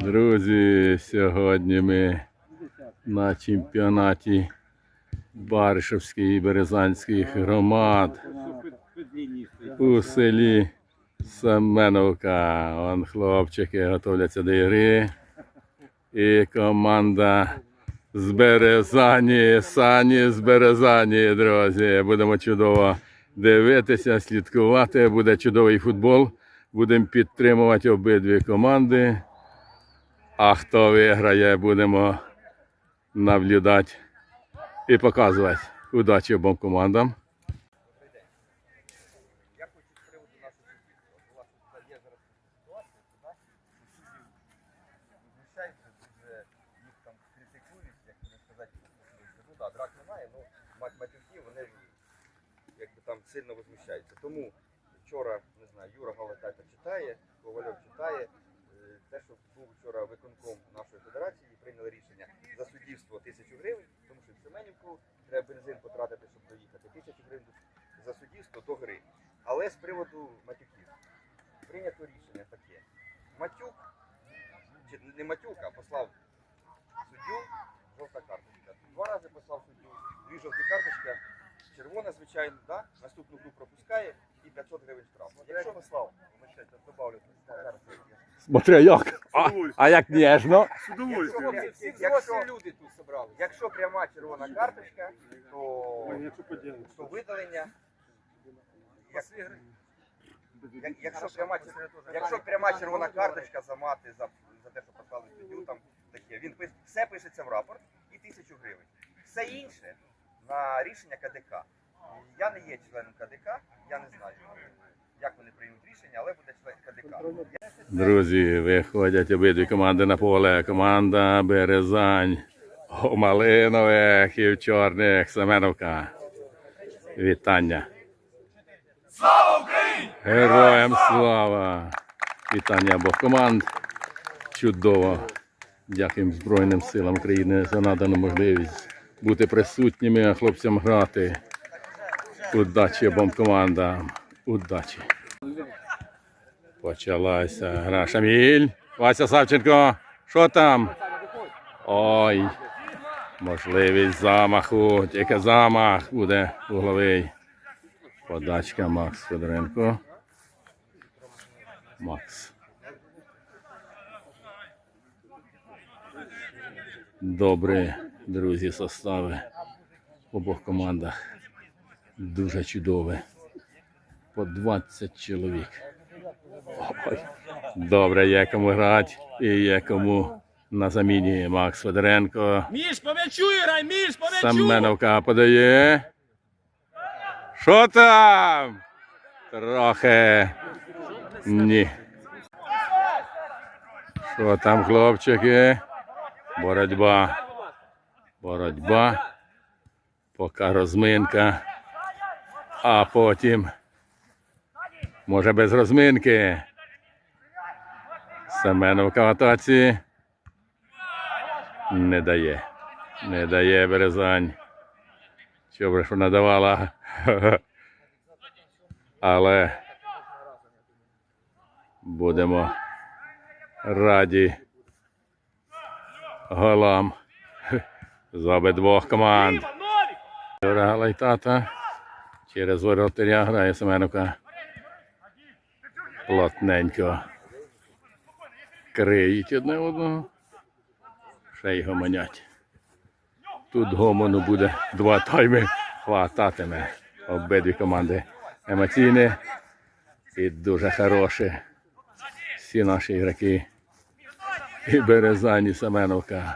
Друзі, сьогодні ми на чемпіонаті Баришевської і Березанських громад у селі Семеновка. Вон хлопчики готовляться до ігри. І команда з Березані, Сані з Березані, друзі. Будемо чудово дивитися, слідкувати. Буде чудовий футбол. Будемо підтримувати обидві команди. А хто виграє, будемо наблюдати і показувати. Удачі обом командам. Там сильно возмущаються. Тому вчора, не знаю, Юра Галатайка читає, Ковальов читає. Те, що був вчора виконком нашої федерації, і прийняли рішення за суддівство тисячу гривень, тому що в Семенівку треба бензин потратити, щоб доїхати. Тисячу гривень за суддівство до гри. Але з приводу матюків прийнято рішення таке. Матюк, чи не матюк, а послав суддю, жовта карточка. Два рази послав суддю, дві жовті карточки, червона, звичайно, да? наступну гру пропускає і 500 гривень штраф. Якщо послав, вибачайте, добавлю. Смотря як. А, а як ніжно. Якщо, якщо люди тут зібрали, якщо пряма червона карточка, то, то видалення. Як, як, якщо, пряма, чер- якщо пряма червона карточка за мати, за, за те, що послали суддю, там таке, він пис- все пишеться в рапорт і тисячу гривень. Все інше на рішення КДК. Я не є членом КДК, я не знаю, як вони приймуть рішення, але буде член КДК. Друзі, виходять обидві команди на поле. Команда Березань. У малинових і в чорних Семеновка. Вітання. Слава Україні! Героям слава! Вітання обох команд. Чудово. Дякуємо Збройним силам України за надану можливість бути присутніми, а хлопцям грати. Удачі обом. Удачі. Почалася гра. Шаміль. Вася Савченко. Що там? Ой. Можливість замаху. Тільки замах буде угловий. Подачка Макс Федоренко. Макс. Добрі, друзі, состави в обох командах. Дуже чудове. По 20 чоловік. Ой. Добре, є кому грати і є кому на заміні Макс Федоренко. Міш, по м'ячу грай, Міш, по м'ячу! Семеновка подає. Що там? Трохи. Ні. Що там, хлопчики? Боротьба. Боротьба. Поки розминка. А потім. Може без розминки. В атаці. Не дає. Не дає Березань. Добре, що надавала. Але будемо раді голам з обидвох команд. Юра Лайтата через воротаря грає Семеновка. Плотненько. Криють одне одного. Ще й гомонять. Тут гомону буде два тайми. Хвататиме обидві команди. Емоційні і дуже хороші. Всі наші ігроки. І Березані Семеновка.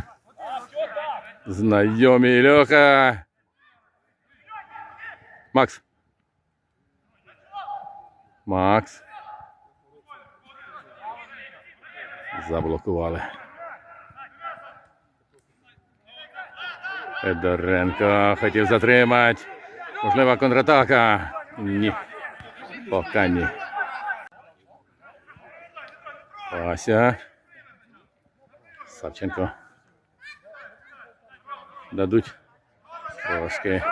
Знайомі Ільоха. Макс. Макс. Заблокували. Федоренко хотів затримати. Можлива контратака. Ні. Поки ні. Вася. Савченко. Дадуть. Трошки.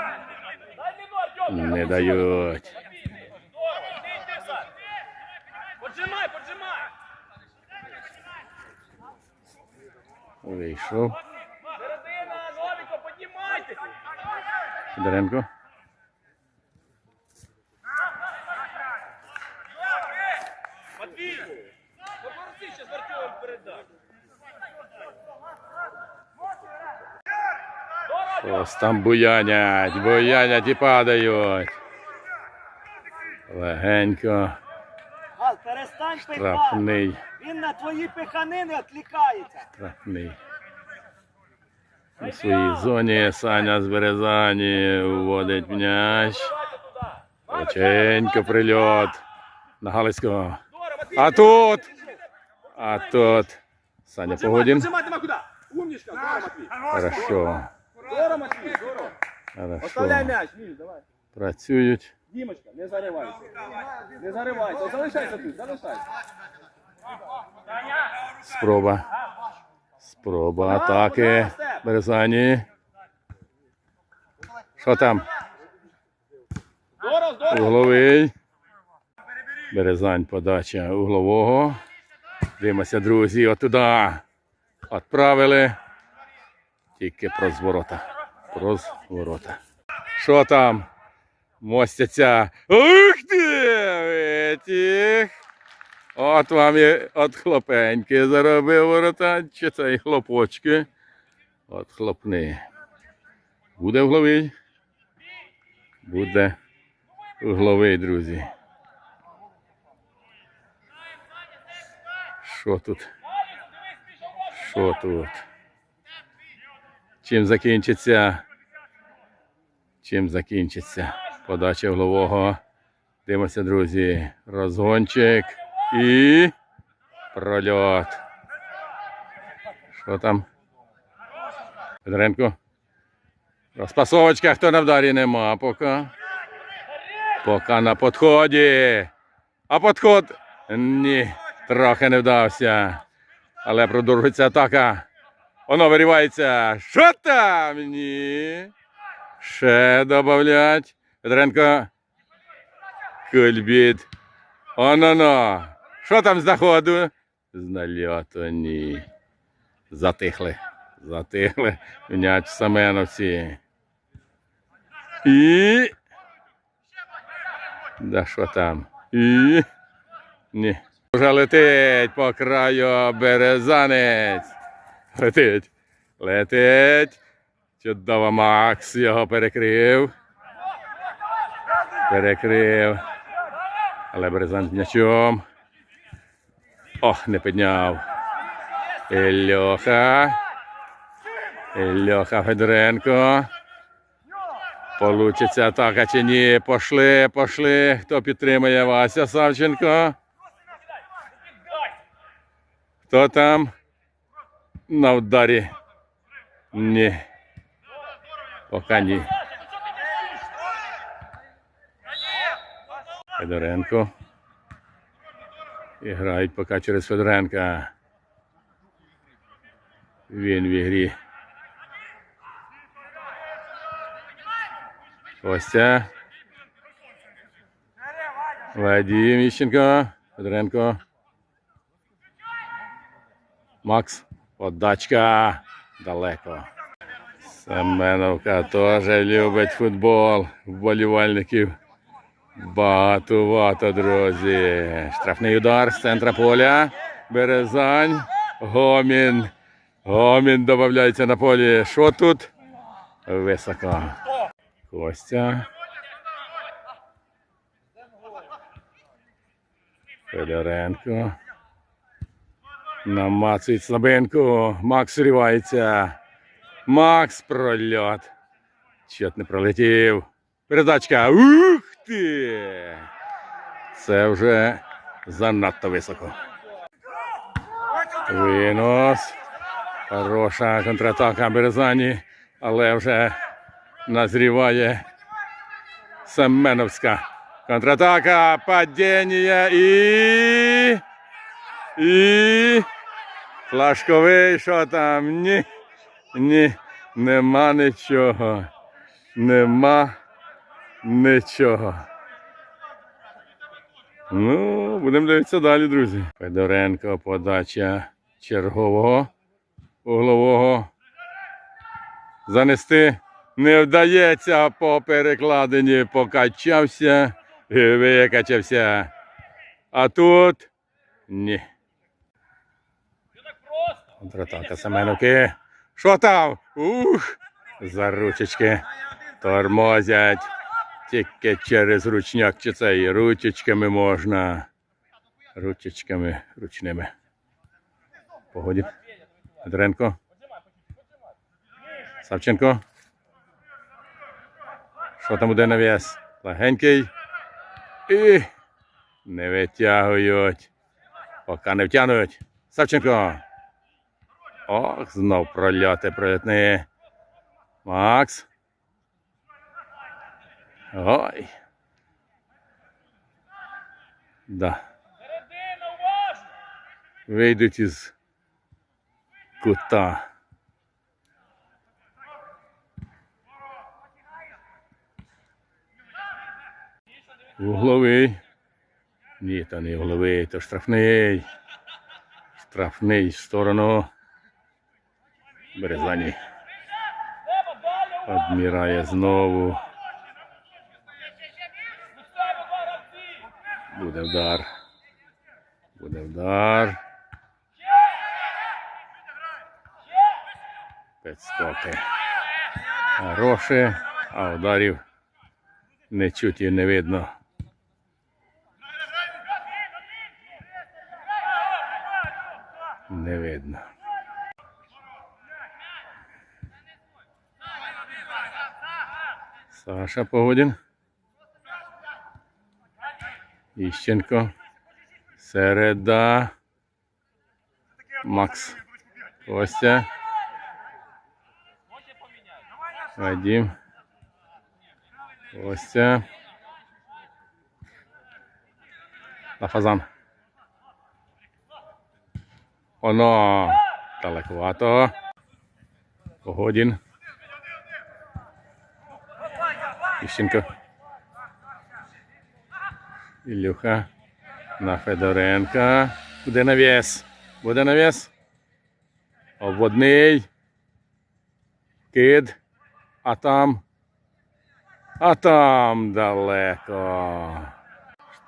Не дають. Артемом передати. Ось там буянять, буянять і падають. Легенько. Штрафний. Він на твої пиханини відкликається. Штрафний. У своїй зоні Саня з Березані вводить м'яч. Оченько прильот. На Галицького. А тут. А тут. Саня Погодін. Хорошо. Здорово, здорово. Оставляй Хорошо. м'яч, Міш, давай. Працюють. Дімочка, не заривайся. Не заривайся. Залишайся тут, залишайся. Спроба. Спроба атаки. Березані. Що там? Угловий. Березань подача углового. Дивимося, друзі, отуда. Отправили. Тільки проз ворота. Проз ворота. Що там? Мостяться. Ух ти! Етіх. От вам і от хлопеньки заробив ворота. Чи це і хлопочки? От хлопни. Буде угловий? Буде угловий, друзі. Що тут? Що тут? Чим закінчиться? Чим закінчиться? Подача углового. Дивимося, друзі. Розгончик і прольот. Що там? Федоренко. Розпасовочка, хто на вдарі нема поки. Поки на підході. А підход ні, трохи не вдався. Але продовжується атака. Воно вирівається. Що там? Ні. Ще добавлять. Петренко. Кульбіт. Оно-но. Що там з заходу? З нальоту ні. Затихли. Затихли. М'яч в Семеновці. І. Да що там? І. Ні. Вже летить по краю березанець. Летить. Летить. Чудово Макс його перекрив. Перекрив. Але березан з м'ячом. Ох, не підняв. Ільоха. Ільоха Федоренко. Получиться атака чи ні? Пошли, пошли. Хто підтримує Вася Савченко? Хто там? На ударі. Ні. Поки ні. Федоренко. І грають поки через Федоренка. Він в ігрі. Костя. Вадим Іщенко. Федоренко. Макс. Подачка. Далеко. Семеновка теж любить футбол. Вболівальників. Багато-багато, друзі. Штрафний удар з центра поля. Березань. Гомін. Гомін додається на полі. Що тут? Високо. Костя. Федоренко. Намацують слабинку. Макс врівається. Макс прольот. Чот не пролетів. Передачка. Ух ти! Це вже занадто високо. Винос. Хороша контратака Березані, але вже назріває Семеновська. Контратака, падіння і. І. Флашковий, що там? Ні. Ні. Нема нічого. Нема нічого. Ну, будемо дивитися далі, друзі. Федоренко, подача чергового. углового. Занести не вдається по перекладині, покачався і викачався. А тут ні. Контратака Семеновки. Що там? Ух! За ручечки тормозять. Тільки через ручняк чи це і ручечками можна. Ручечками ручними. Погоді. Петренко. Савченко. Що там буде навіс? Легенький. І не витягують. Поки не втягнуть. Савченко. Ох, знов прольоти пролітні. Макс. Ой. Да. Вийдуть із кута. Угловий. Ні, то не угловий, то штрафний. Штрафний в сторону. Березані. Адмірає знову. Буде вдар. Буде вдар. Підскоки. Хороші, а ударів не чуть і не видно. Не видно. Саша Погодін. Іщенко. Середа. Макс. Костя. Вадим. Костя. Лафазан. Оно далековато. Погодін. Іщенко. Ілюха. На Федоренка. Буде навіс. Буде навіс. Обводний. Кид. А там. А там далеко.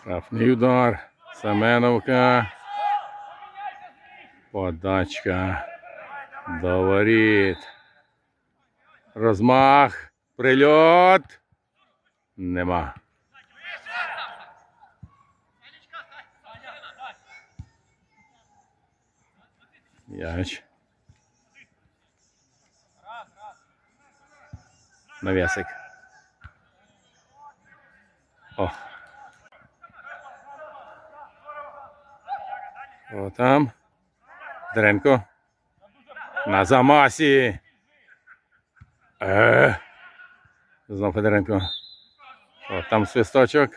Штрафний удар. Семеновка. Подачка. До воріт. Розмах. Прильот. Нема. Яч. Навесик. О. О там. Дренко. На замасі. Е. Знов Федоренко. О, там свисточок.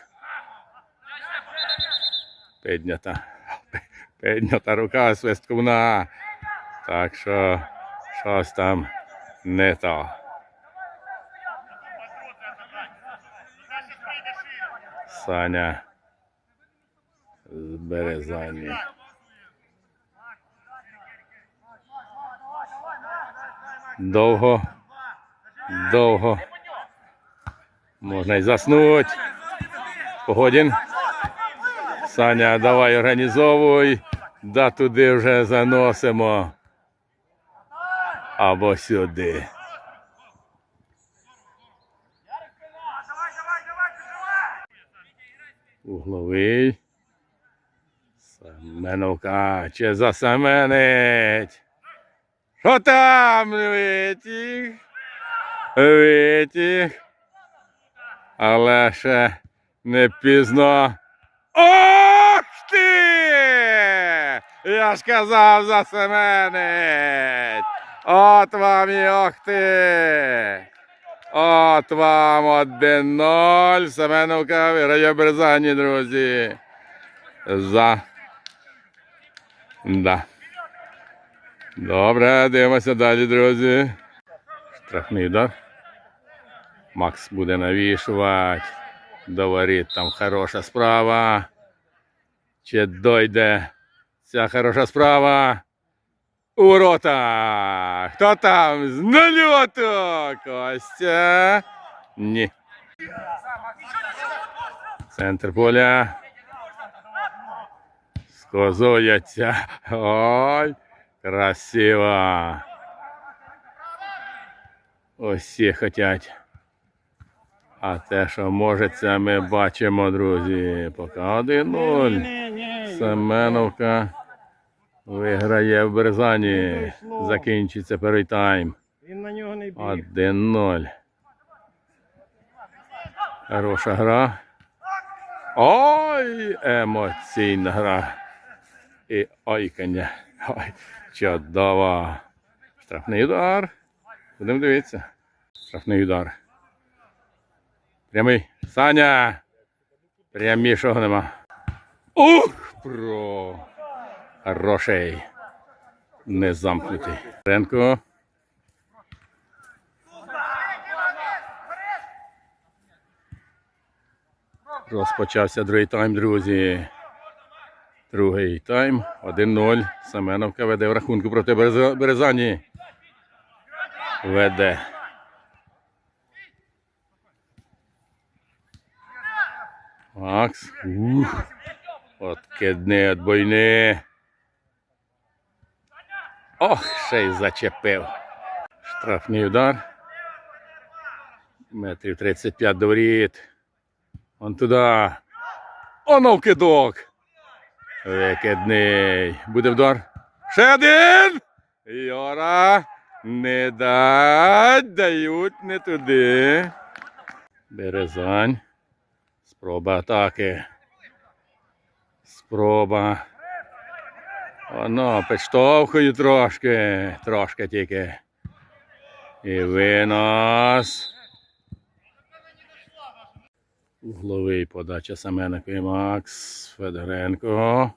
Піднята. Піднята рука свистковна. Так що щось там не то. Саня з Березані. Довго, довго. Можна й заснути. Погодін. Саня, давай організовуй. Да туди вже заносимо. Або сюди. Угловий. Семеновка. Чи засеменить? Що там витіг? Витіг. Але ще не пізно. Ох ти! Я ж казав за Семенець! От вам і ох ти! От вам 1-0. Семеновка виграє Березані, друзі. За. Да. Добре, дивимося далі, друзі. Штрафний удар. Макс буде навішувати. До воріт там хороша справа. Чи дойде ця хороша справа? У ворота. Хто там? З нальоту. Костя. Ні. Центр поля. Скозується. Ой, красиво. Усі хотять. А те, що може, це ми бачимо, друзі. Поки 1-0. Семеновка виграє в Березані. Закінчиться перший тайм. Він на нього не 1-0. Хороша гра. Ой, емоційна гра. І ойкання. Ой, чудово. Штрафний удар. Будемо дивитися. Штрафний удар. Прямий. Саня. Прямішого нема. Ух! Про. Хороший. Не замкнутий. Ренко. Розпочався другий тайм, друзі. Другий тайм. 1-0. Семеновка веде в рахунку проти Березані. Веде. Макс. Ух. Откидний отбойний. Ох, ще й зачепив. Штрафний удар. Метрів 35 до воріт. Он туди. Оно вкидок. Викидний. Буде вдар. Ще один. Йора. Не дать. Дають не туди. Березань. Спроба атаки. Спроба. Воно підштовхує трошки. Трошки тільки. І винос. Угловий подача Семененко і Макс Федоренко.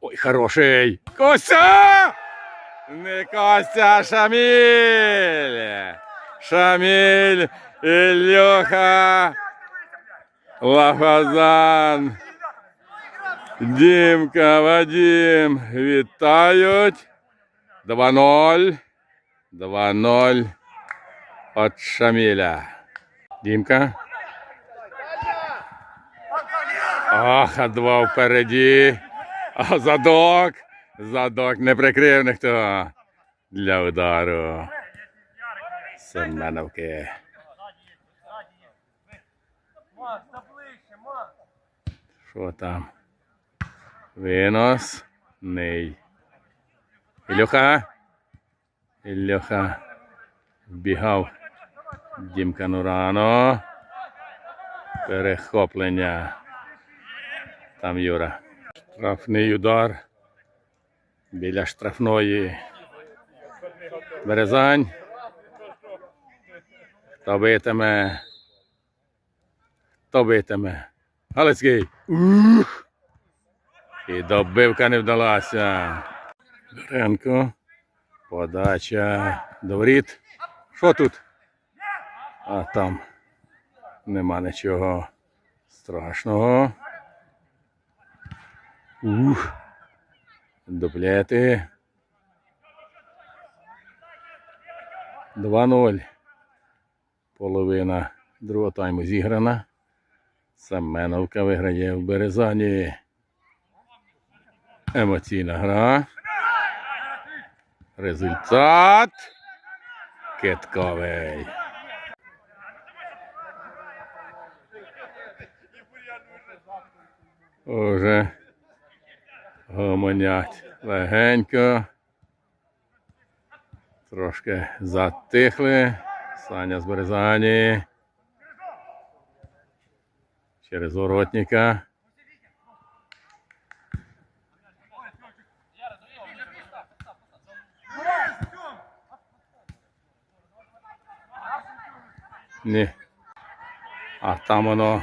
Ой, хороший! Костя! Не Костя, а Шаміль! Шаміль, Ілюха, Лахазан, Дімка, Вадим вітають. 2-0. 2-0 від Шаміля. Дімка. Ах, а два впереді. А задок. Задок не прикрив ніхто. Для удару. Семеновки. Що там? Винос. Ней. Ілюха. Ілюха. Вбігав. Дімка Нурано. Перехоплення. Там Юра. Штрафний удар. Біля штрафної. Березань. Хто битиме? Хто битиме? Галицький. Ух! І добивка не вдалася. Беренко. Подача. До. Що тут? А там нема нічого страшного. Ух. Дуплети. 2-0. Половина другого тайму зіграна. Семеновка виграє в Березані. Емоційна гра. Результат. Китковий. Уже гомонять легенько. Трошки затихли. Саня з Березані. Через воротника. Ні. А там воно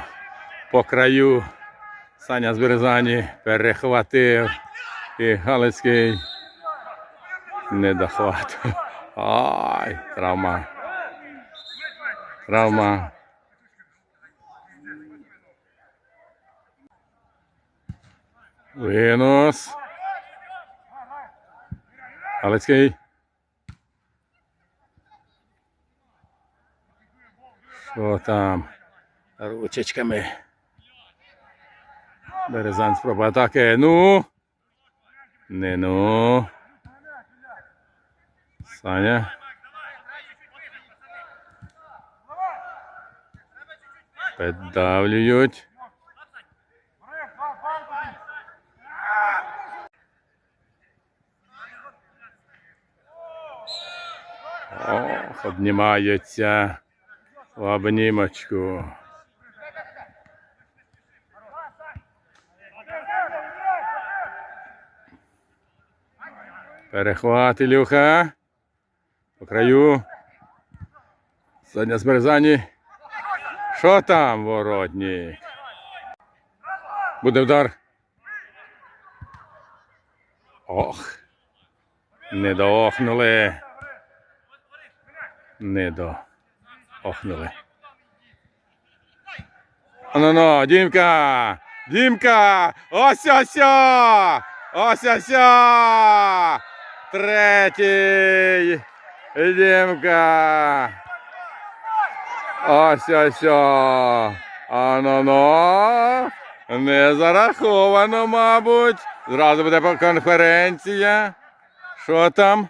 по краю. Саня з Березані перехватив. І Галицький не дохватив. Ай, травма. Травма. Винос. Галицький. Що там? Ручечками. Березань спроба атаки. Ну. Не ну. Саня. Піддавлюють. Обнімаються в обнімочку. Перехват Ілюха. По краю. Задня з Березані. Що там, воротник? Буде удар. Ох. Не доохнули. Не до. Охнули. Ну ну, Дімка! Дімка! Ось ось! Ось ось! Третій! Дімка! Ось ось! А ну ну! Не зараховано, мабуть. Зразу буде конференція. Що там?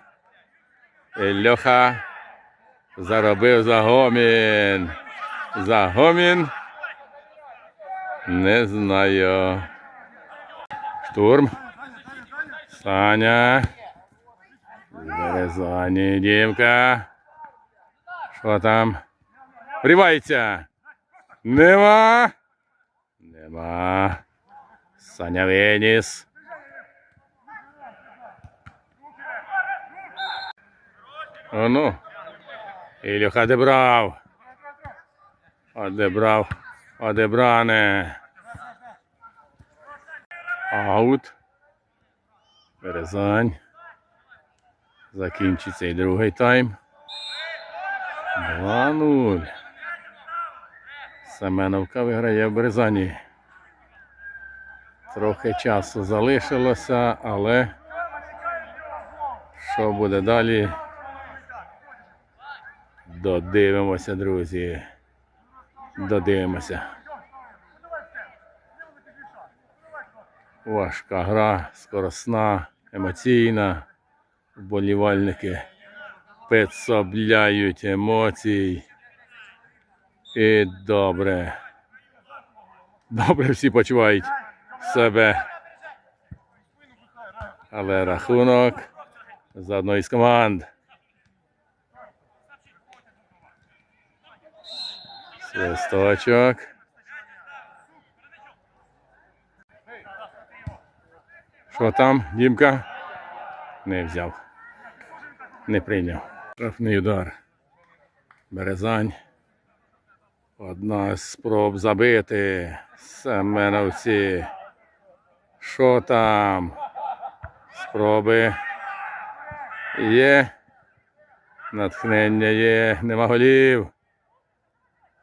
Ільоха заробив загомін. Загомін. Не знаю. Штурм. Саня. Березані Дімка. Що там? Врівається. Нема. Нема. Саня Веніс. О, ну. Ілюха одебрав. Одебрав. Одебране. Аут. Березань. Закінчиться і другий тайм. 2-0. Семеновка виграє в Березані. Трохи часу залишилося, але що буде далі? Додивимося, друзі. Додивимося. Важка гра, скоросна, емоційна. Вболівальники підсобляють емоцій. І добре. Добре всі почувають себе. Але рахунок за одної з команд. Свисточок. Що там, Дімка? Не взяв. Не прийняв. Штрафний удар. Березань. Одна з спроб забити. Семеновці. Що там? Спроби. Є. Натхнення є. Нема голів.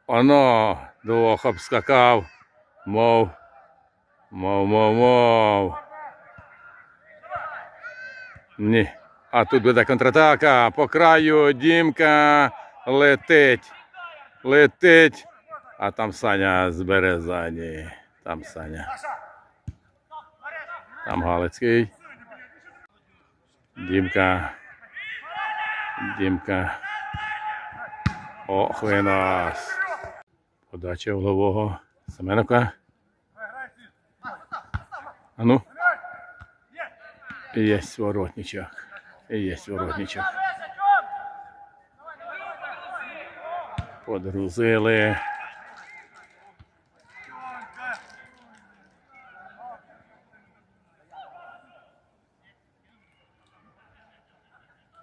Оно двох обскакав. Мов. Мов, мов, мов. Ні. А тут буде контратака. По краю Дімка летить. Летить. А там Саня з Березані. Там Саня. Там Галицький. Дімка. Дімка. Ох, ви нас. Подача углового. Семеновка. А ну. Є воротничок. Є воротничок. Подгрузили.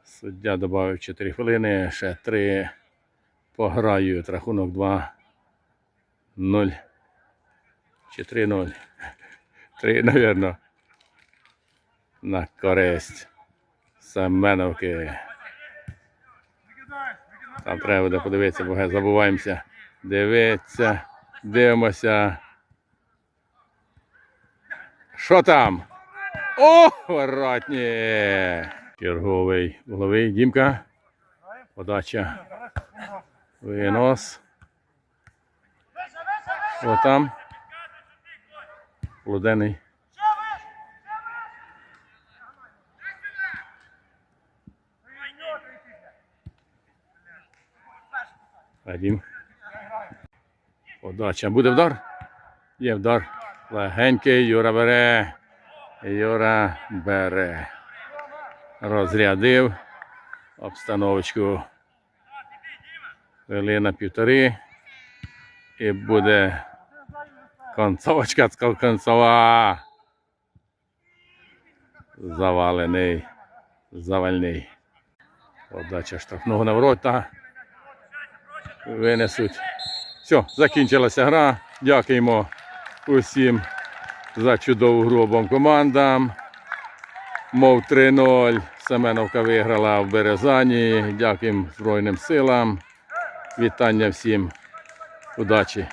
Суддя додав 4 хвилини, ще 3 пограють. Рахунок 2 0 чи 3 0. 3, напевно. На користь Семеновки. Там треба буде подивитися, бо забуваємося. Дивиться, дивимося. Що там? О, воротні! Черговий головий. Дімка. Подача. Винос. О там. Лудений. Вадим. Подача. Буде вдар? Є вдар. Легенький. Юра бере. Юра бере. Розрядив обстановочку. Хвилина півтори. І буде концовочка ц- концова. Завалений. Завальний. Подача штрафного наворота. Винесуть. Все, закінчилася гра. Дякуємо усім за чудову гру обом командам. Мов 3-0. Семеновка виграла в Березані. Дякуємо Збройним силам. Вітання всім. Удачі!